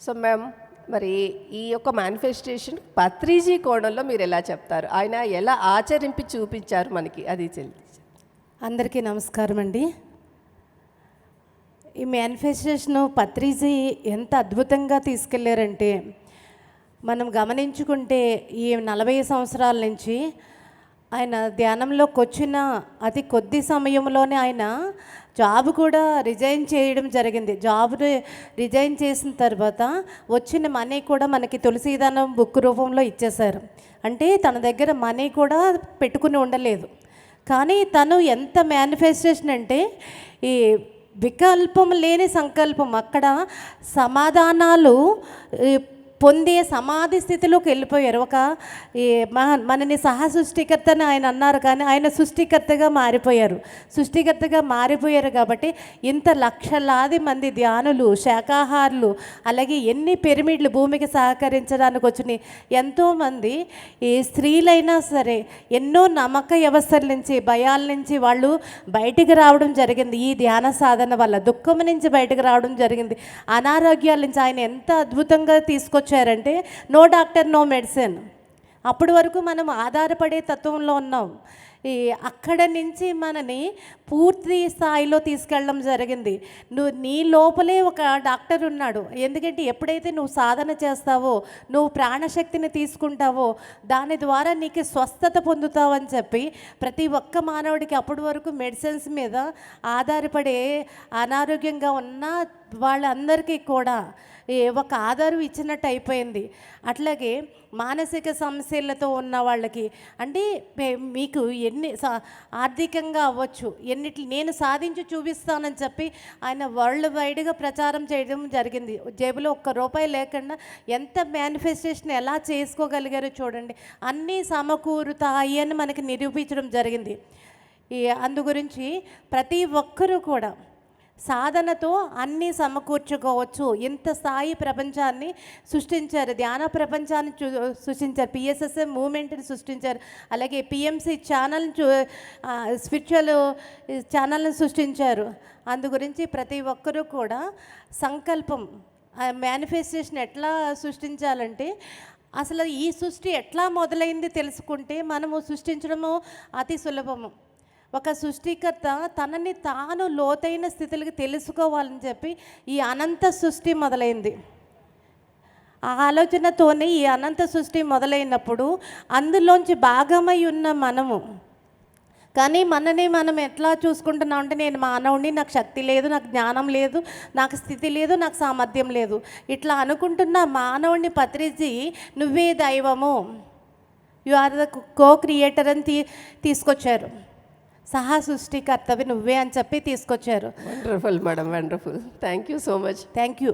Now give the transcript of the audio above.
So ma'am మరి ఈ యొక్క మేనిఫెస్టేషన్ పత్రిజీ కోణంలో మీరు ఎలా చెప్తారు? ఆయన ఎలా ఆచరింపి చూపించారు మనకి? అది చెల్లి అందరికీ నమస్కారం అండి. ఈ మేనిఫెస్టేషన్ పత్రిజీ ఎంత అద్భుతంగా తీసుకెళ్ళారంటే మనం గమనించుకుంటే ఈ నలభై సంవత్సరాల నుంచి ఆయన ధ్యానంలోకి వచ్చిన అతి కొద్ది సమయంలోనే ఆయన జాబ్ కూడా రిజైన్ చేయడం జరిగింది. జాబ్ రిజైన్ చేసిన తర్వాత వచ్చిన మనీ కూడా మనకి తులసీదానం బుక్ రూపంలో ఇచ్చేశారు. అంటే తన దగ్గర మనీ కూడా పెట్టుకుని ఉండలేదు. కానీ తను ఎంత మేనిఫెస్టేషన్ అంటే ఈ వికల్పం లేని సంకల్పం. అక్కడ సమాధానాలు పొందే సమాధి స్థితిలోకి వెళ్ళిపోయారు. ఒక ఈ మనని సహ సృష్టికర్తని ఆయన అన్నారు కానీ ఆయన సృష్టికర్తగా మారిపోయారు. సృష్టికర్తగా మారిపోయారు కాబట్టి ఇంత లక్షలాది మంది ధ్యానులు శాకాహారులు అలాగే ఎన్ని పిరమిడ్లు భూమికి సహకరించడానికి వచ్చినాయి. ఎంతోమంది ఈ స్త్రీలైనా సరే ఎన్నో నమ్మక వ్యవస్థల నుంచి భయాల నుంచి వాళ్ళు బయటికి రావడం జరిగింది. ఈ ధ్యాన సాధన వల్ల దుఃఖం నుంచి బయటకు రావడం జరిగింది. అనారోగ్యాల నుంచి ఆయన ఎంత అద్భుతంగా తీసుకొచ్చారంటే నో డాక్టర్ నో మెడిసిన్. అప్పటి వరకు మనం ఆధారపడే తత్వంలో ఉన్నాం. ఈ అక్కడ నుంచి మనని పూర్తి స్థాయిలో తీసుకెళ్ళడం జరిగింది. నువ్వు నీ లోపలే ఒక డాక్టర్ ఉన్నాడు. ఎందుకంటే ఎప్పుడైతే నువ్వు సాధన చేస్తావో నువ్వు ప్రాణశక్తిని తీసుకుంటావో దాని ద్వారా నీకు స్వస్థత పొందుతావని చెప్పి ప్రతి ఒక్క మానవుడికి అప్పటి వరకు మెడిసిన్స్ మీద ఆధారపడే అనారోగ్యంగా ఉన్న వాళ్ళందరికీ కూడా ఏ ఒక ఆధారం ఇచ్చినట్టు అయిపోయింది. అట్లాగే మానసిక సమస్యలతో ఉన్న వాళ్ళకి అంటే పే- మీకు ఎన్ని సా- ఆర్థికంగా అవ్వచ్చు ఎన్నిటి నేను సాధించి చూపిస్తానని చెప్పి ఆయన వరల్డ్ వైడ్గా ప్రచారం చేయడం జరిగింది. జేబులో ఒక్క రూపాయి లేకుండా ఎంత మేనిఫెస్టేషన్ ఎలా చేసుకోగలిగారో చూడండి. అన్నీ సమకూరుతాయి అని మనకి నిరూపించడం జరిగింది. ఈ అందు గురించి ప్రతి ఒక్కరూ కూడా సాధనతో అన్నీ సమకూర్చుకోవచ్చు. ఇంత స్థాయి ప్రపంచాన్ని సృష్టించారు. ధ్యాన ప్రపంచాన్ని చూ సృష్టించారు. పిఎస్ఎస్ఎం మూమెంట్ని సృష్టించారు. అలాగే పిఎంసి ఛానల్ చూ స్పిరిచువల్ ఛానల్ని సృష్టించారు. అందు గురించి ప్రతి ఒక్కరూ కూడా సంకల్పం మేనిఫెస్టేషన్ ఎట్లా సృష్టించాలంటే అసలు ఈ సృష్టి ఎట్లా మొదలైంది తెలుసుకుంటే మనము సృష్టించడము అతి సులభము. ఒక సృష్టికర్త తనని తాను లోతైన స్థితికి తెలుసుకోవాలని చెప్పి ఈ అనంత సృష్టి మొదలైంది. ఆ ఆలోచనతోనే ఈ అనంత సృష్టి మొదలైనప్పుడు అందులోంచి భాగమై ఉన్న మనము. కానీ మనని మనం ఎట్లా చూసుకుంటున్నాం అంటే నేను మానవుడిని నాకు శక్తి లేదు నాకు జ్ఞానం లేదు నాకు స్థితి లేదు నాకు సామర్థ్యం లేదు. ఇట్లా అనుకుంటున్న మానవుడిని పత్రిచి నువ్వే దైవము. You are the co creator అని తీ తీసుకొచ్చారు. సహా సృష్టికర్తవి నువ్వే అని చెప్పి తీసుకొచ్చారు. Wonderful madam wonderful thank you so much thank you